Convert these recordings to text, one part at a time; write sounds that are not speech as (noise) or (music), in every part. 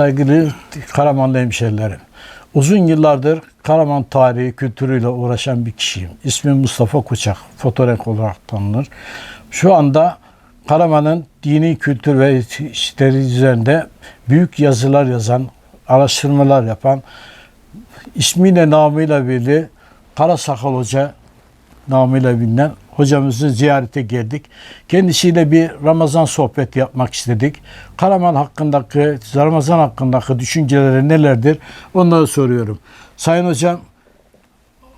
Saygılı Karamanlı hemşerilerim. Uzun yıllardır Karaman tarihi kültürüyle uğraşan bir kişiyim. İsmim Mustafa Koçak. Fotoğraf olarak tanınır. Şu anda Karaman'ın dini kültür ve işleri üzerinde büyük yazılar yazan, araştırmalar yapan, ismiyle namıyla belli Kara Sakal Hoca namıyla bilinen hocamızı ziyarete geldik. Kendisiyle bir Ramazan sohbeti yapmak istedik. Karaman hakkındaki, Ramazan hakkındaki düşünceleri nelerdir? Onları soruyorum. Sayın hocam,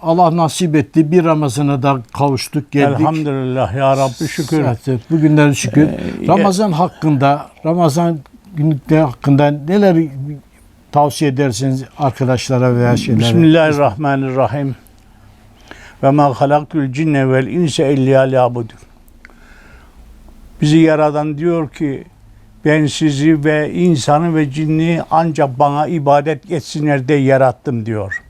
Allah nasip etti. Bir Ramazan'a da kavuştuk, geldik. Elhamdülillah ya Rabbi şükür. Evet, bugünler şükür. Ee, Ramazan hakkında, Ramazan günlükleri hakkında neler tavsiye edersiniz arkadaşlara veya şeylere? Bismillahirrahmanirrahim. Ve ma halaktul cinne vel inse illa liyabudun. Bizi yaradan diyor ki ben sizi ve insanı ve cinni ancak bana ibadet etsinler diye yarattım diyor.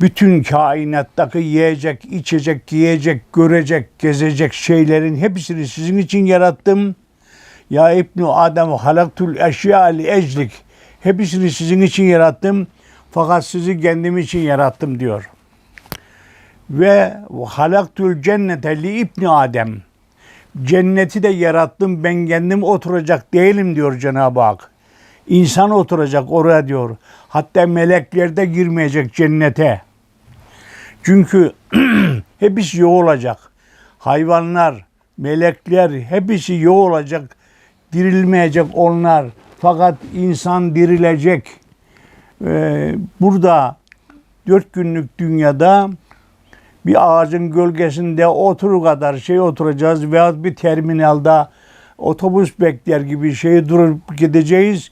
Bütün kainattaki yiyecek, içecek, giyecek, görecek, gezecek şeylerin hepsini sizin için yarattım. Ya İbnu Adem halaktul eşya li eclik. Hepsini sizin için yarattım. Fakat sizi kendim için yarattım diyor. Ve halaktul cennete li İbni Adem. Cenneti de yarattım ben kendim oturacak değilim diyor Cenab-ı Hak. İnsan oturacak oraya diyor. Hatta melekler de girmeyecek cennete. Çünkü (clears throat) hepsi yok olacak. Hayvanlar, melekler hepsi yok olacak. Dirilmeyecek onlar. Fakat insan dirilecek. Ee, burada dört günlük dünyada bir ağacın gölgesinde oturur kadar şey oturacağız veya bir terminalda otobüs bekler gibi şey durup gideceğiz.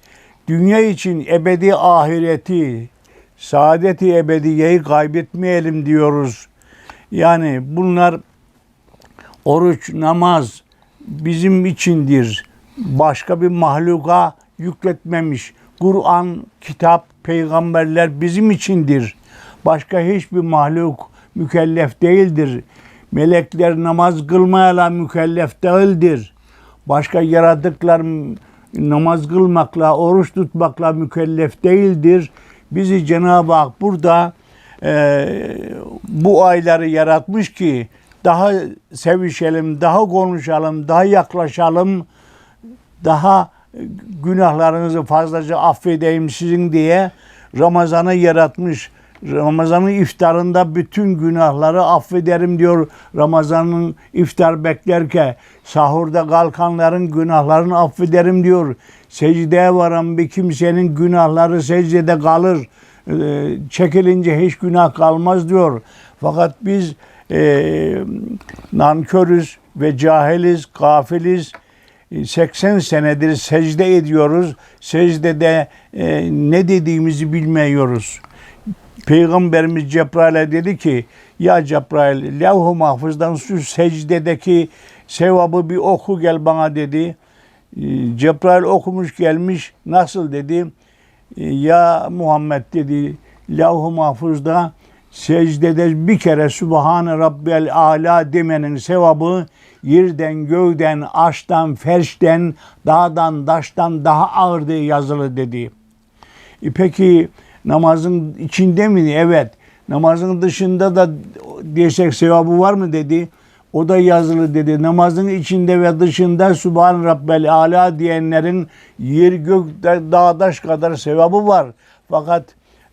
Dünya için ebedi ahireti, saadeti ebediyeyi kaybetmeyelim diyoruz. Yani bunlar oruç, namaz bizim içindir. Başka bir mahluka yükletmemiş. Kur'an, kitap, peygamberler bizim içindir. Başka hiçbir mahluk mükellef değildir. Melekler namaz kılmayla mükellef değildir. Başka yaratıklar namaz kılmakla, oruç tutmakla mükellef değildir. Bizi Cenab-ı Hak burada e, bu ayları yaratmış ki daha sevişelim, daha konuşalım, daha yaklaşalım, daha günahlarınızı fazlaca affedeyim sizin diye Ramazan'ı yaratmış. Ramazan'ın iftarında bütün günahları affederim diyor. Ramazan'ın iftar beklerken sahurda kalkanların günahlarını affederim diyor. Secdeye varan bir kimsenin günahları secdede kalır. Ee, Çekilince hiç günah kalmaz diyor. Fakat biz e, nankörüz ve cahiliz, gafiliz. 80 senedir secde ediyoruz. Secdede e, ne dediğimizi bilmiyoruz. Peygamberimiz Cebrail'e dedi ki ya Cebrail levh-u mahfuzdan şu secdedeki sevabı bir oku gel bana dedi. E, Cebrail okumuş gelmiş nasıl dedi. E, Ya Muhammed dedi levh-u mahfuzda secdede bir kere Sübhane Rabbel Ala demenin sevabı yerden, göğden, aştan, ferşten, dağdan, daştan daha ağırdı yazılı dedi. E peki namazın içinde mi? Evet. Namazın dışında da desek sevabı var mı dedi. O da yazılı dedi. Namazın içinde ve dışında Subhan Rabbel Ala diyenlerin yer gök dağ daş kadar sevabı var. Fakat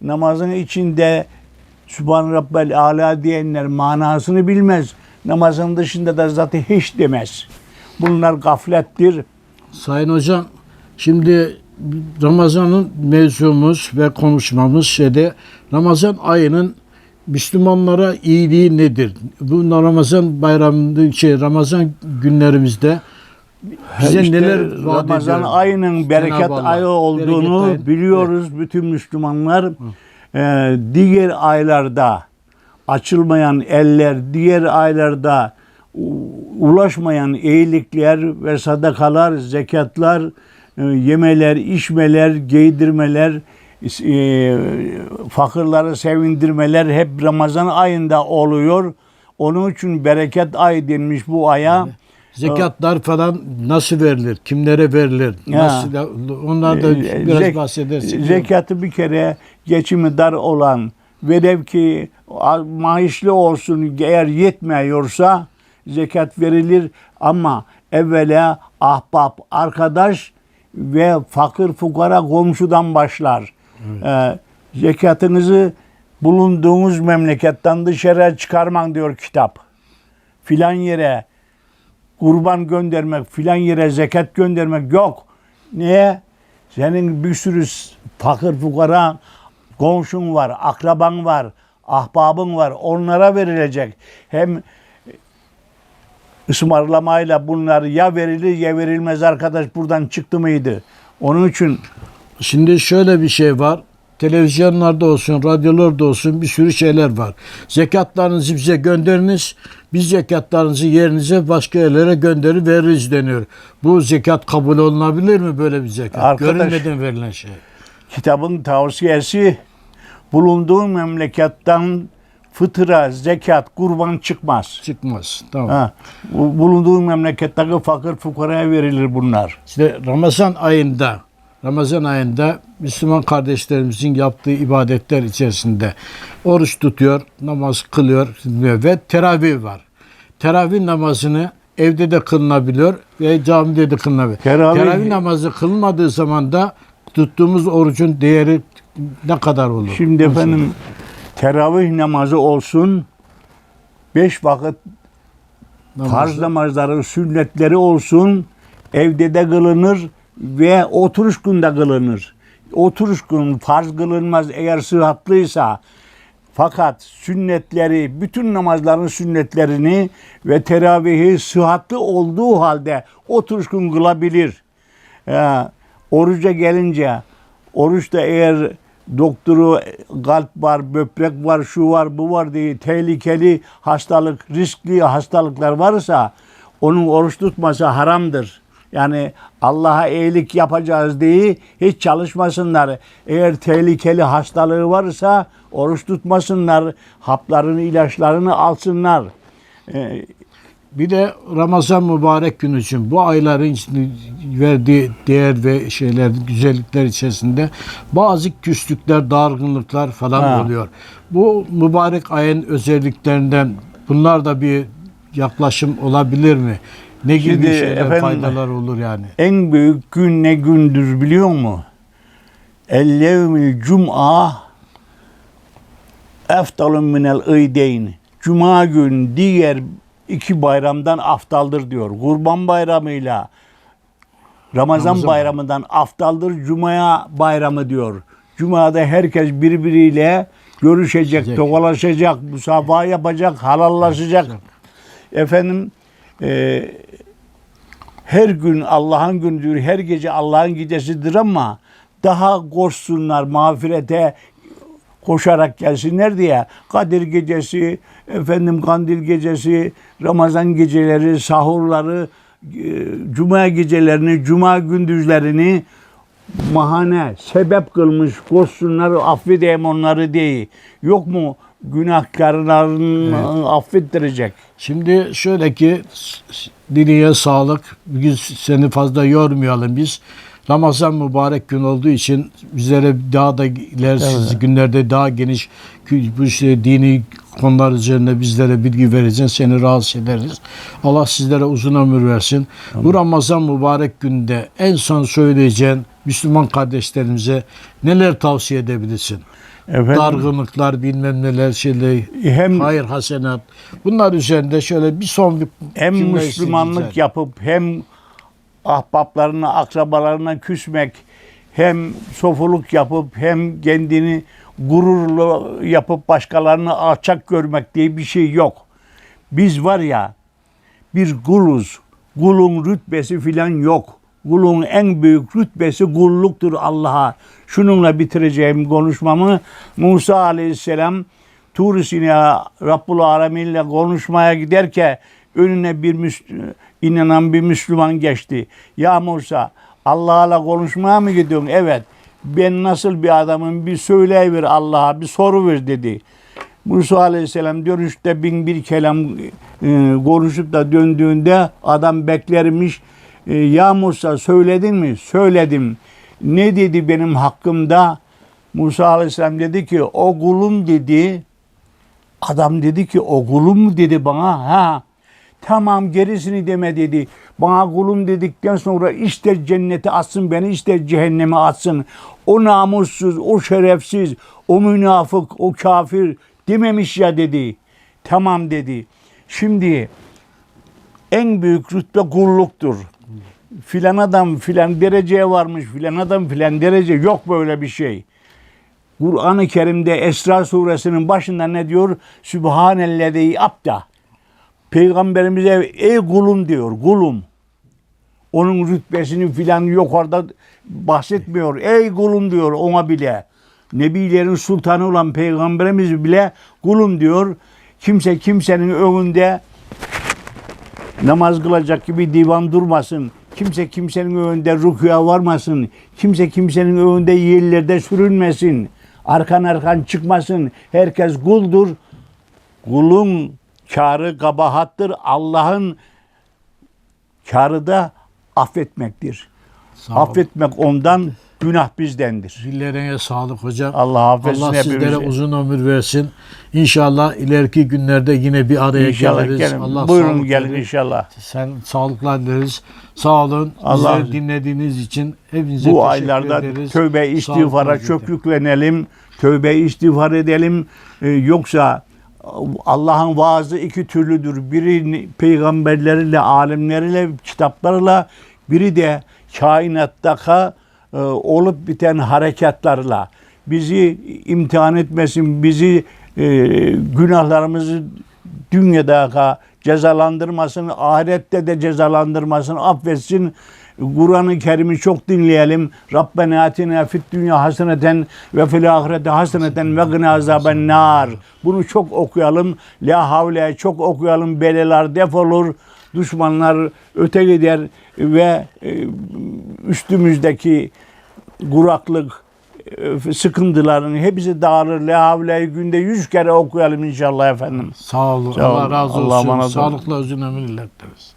namazın içinde Subhan Rabbel Ala diyenler manasını bilmez. Namazın dışında da zaten hiç demez. Bunlar gaflettir. Sayın hocam, şimdi Ramazan'ın mevzumuz ve konuşmamız şeyde Ramazan ayının Müslümanlara iyiliği nedir? Bu Ramazan bayramında şey Ramazan günlerimizde bize İşte neler vaat Ramazan ediyor? ayının bereket ayı olduğunu Bereket biliyoruz bütün Müslümanlar. Ee, diğer aylarda açılmayan eller, diğer aylarda ulaşmayan iyilikler ve sadakalar, zekatlar, yemeler, içmeler, giydirmeler, e, fakirleri sevindirmeler hep Ramazan ayında oluyor. Onun için bereket ay denmiş bu aya. Zekatlar falan nasıl verilir? Kimlere verilir? Ya. Nasıl onlar da Ee, biraz zek- bahsedersin. Zekatı bir kere geçimi dar olan velev ki maaşlı olsun eğer yetmiyorsa zekat verilir ama evvela ahbap, arkadaş ve fakir fukara komşudan başlar. Ee, zekatınızı bulunduğunuz memleketten dışarı çıkarman diyor kitap. Filan yere kurban göndermek, filan yere zekat göndermek yok. Niye? Senin bir sürü fakir fukara komşun var, akraban var, ahbabın var. Onlara verilecek. Hem ısmarlamayla bunlar ya verilir ya verilmez arkadaş buradan çıktı mıydı? Onun için Şimdi şöyle bir şey var. Televizyonlarda olsun, radyolarda olsun bir sürü şeyler var. Zekatlarınızı bize gönderiniz. Biz zekatlarınızı yerinize başka yerlere gönderir veririz deniyor. Bu zekat kabul olunabilir mi böyle bir zekat? Arkadaş- Görünmeden verilen şey. kitabın tavsiyesi bulunduğun memleketten fıtıra, zekat, kurban çıkmaz. Çıkmaz. Tamam. Ha, bu- bulunduğun memleketteki fakir fukaraya verilir bunlar. İşte Ramazan ayında Ramazan ayında Müslüman kardeşlerimizin yaptığı ibadetler içerisinde oruç tutuyor, namaz kılıyor ve teravih var. Teravih namazını evde de kılınabiliyor ve camide de kılınabiliyor. Teravih- Teravih, namazı kılınmadığı zaman da tuttuğumuz orucun değeri ne kadar olur? Şimdi efendim teravih namazı olsun, beş vakit Namazı- farz namazların sünnetleri olsun, evde de kılınır ve oturuş günde kılınır. Oturuş gün farz kılınmaz eğer sıhhatlıysa. Fakat sünnetleri, bütün namazların sünnetlerini ve teravihi sıhhatli olduğu halde oturuş gün kılabilir. Ee, oruca gelince, oruçta eğer doktoru kalp var, böbrek var, şu var, bu var diye tehlikeli hastalık, riskli hastalıklar varsa onun oruç tutması haramdır. Yani Allah'a iyilik yapacağız diye hiç çalışmasınlar. Eğer tehlikeli hastalığı varsa oruç tutmasınlar. Haplarını, ilaçlarını alsınlar. Ee, Bir de Ramazan mübarek gün için bu ayların verdiği değer ve şeyler, güzellikler içerisinde bazı küslükler, dargınlıklar falan Ha. oluyor. Bu mübarek ayın özelliklerinden bunlar da bir yaklaşım olabilir mi? Ne gibi Şimdi şeyler, efendim- faydalar olur yani? En büyük gün ne gündür biliyor musun? El-yevmil cum'a eftalun minel iydeyn. Cuma gün diğer iki bayramdan aftaldır diyor. Kurban bayramıyla Ramazan, Ramazan bayramından aftaldır. Cuma'ya bayramı diyor. Cuma'da herkes birbiriyle görüşecek, tokalaşacak, musafaha yapacak, halallaşacak. Efendim e, her gün Allah'ın gündür, her gece Allah'ın gecesidir ama daha koşsunlar mağfirete koşarak gelsinler diye Kadir gecesi, efendim Kandil gecesi, Ramazan geceleri, sahurları, e, Cuma gecelerini, Cuma gündüzlerini mahane, sebep kılmış koşsunlar affedeyim onları diye. Yok mu günahkarlarını affettirecek? Şimdi şöyle ki diniye sağlık. Seni fazla yormayalım biz. Ramazan mübarek gün olduğu için bizlere daha da ilerisi Evet. günlerde daha geniş bu işte dini konular üzerine bizlere bilgi vereceksin. Seni rahatsız ederiz. Allah sizlere uzun ömür versin. Bu Ramazan mübarek günde en son söyleyeceğin Müslüman kardeşlerimize neler tavsiye edebilirsin? Efendim, Dargınlıklar bilmem neler şeyler hem hayır hasenat. Bunlar üzerinde şöyle bir son bir hem Müslümanlık yapıp hem ahbaplarına, akrabalarına küsmek, hem sofuluk yapıp hem kendini gururlu yapıp başkalarını alçak görmek diye bir şey yok. Biz var ya bir kuluz. Kulun rütbesi filan yok. Kulun en büyük rütbesi kulluktur Allah'a. Şununla bitireceğim konuşmamı. Musa aleyhisselam Tur Sina Rabbul Alemin'le konuşmaya giderken önüne bir Müsl- inanan bir Müslüman geçti. Ya Musa Allah'la konuşmaya mı gidiyorsun? Evet. Ben nasıl bir adamım bir söyleyiver Allah'a bir soru ver dedi. Musa Aleyhisselam dönüşte bin bir kelam e, konuşup da döndüğünde adam beklermiş. E, ya Musa söyledin mi? Söyledim. Ne dedi benim hakkımda? Musa Aleyhisselam dedi ki o kulum dedi. Adam dedi ki o kulum mu dedi bana? Ha. Tamam gerisini deme dedi. Bana kulum dedikten sonra ister cennete atsın beni ister cehenneme atsın. O namussuz, o şerefsiz, o münafık, o kafir dememiş ya dedi. Tamam dedi. Şimdi en büyük rütbe kulluktur. Filan adam filan dereceye varmış, filan adam filan derece yok böyle bir şey. Kur'an-ı Kerim'de Esra suresinin başında ne diyor? Sübhanellezi abda. Peygamberimize ey kulum diyor, kulum. Onun rütbesini filan yukarıda bahsetmiyor. Ey kulum diyor ona bile. Nebilerin sultanı olan peygamberimiz bile kulum diyor. Kimse kimsenin önünde namaz kılacak gibi divan durmasın. Kimse kimsenin önünde rüküya varmasın. Kimse kimsenin önünde yerlerde sürünmesin. Arkan arkan çıkmasın. Herkes kuldur. Kulun karı kabahattır. Allah'ın karı da affetmektir. Affetmek ondan, günah bizdendir. Dillerine sağlık hocam. Allah affetsin Allah sizlere hepimizi. uzun ömür versin. İnşallah ileriki günlerde yine bir araya İnşallah geliriz. gelin. Allah Buyurun gelin verir. inşallah. Sen sağlıkla dileriz. Sağ olun. Allah- Bizleri dinlediğiniz için hepinize Bu teşekkür aylarda ederiz. tövbe istiğfara yüklenelim. Tövbe istiğfar edelim. Ee, yoksa Allah'ın vaazı iki türlüdür. Biri peygamberleriyle, alimleriyle, kitaplarla, biri de kainattaki e, olup biten harekatlarla. Bizi imtihan etmesin, bizi e, günahlarımızı dünyada cezalandırmasın, ahirette de cezalandırmasın, affetsin. Kur'an-ı Kerim'i çok dinleyelim. Rabbena atina fid dünya haseneten ve fil ahirete haseneten ve gına azaben nar. Bunu çok okuyalım. La havle çok okuyalım. Beleler defolur. Düşmanlar öte gider ve e, üstümüzdeki kuraklık, e, sıkıntıların hepsi dağılır. La havleyi günde yüz kere okuyalım inşallah efendim. Sağ olun. Sağ olun. Allah razı olsun. olun. Sağlıkla uzun dileriz.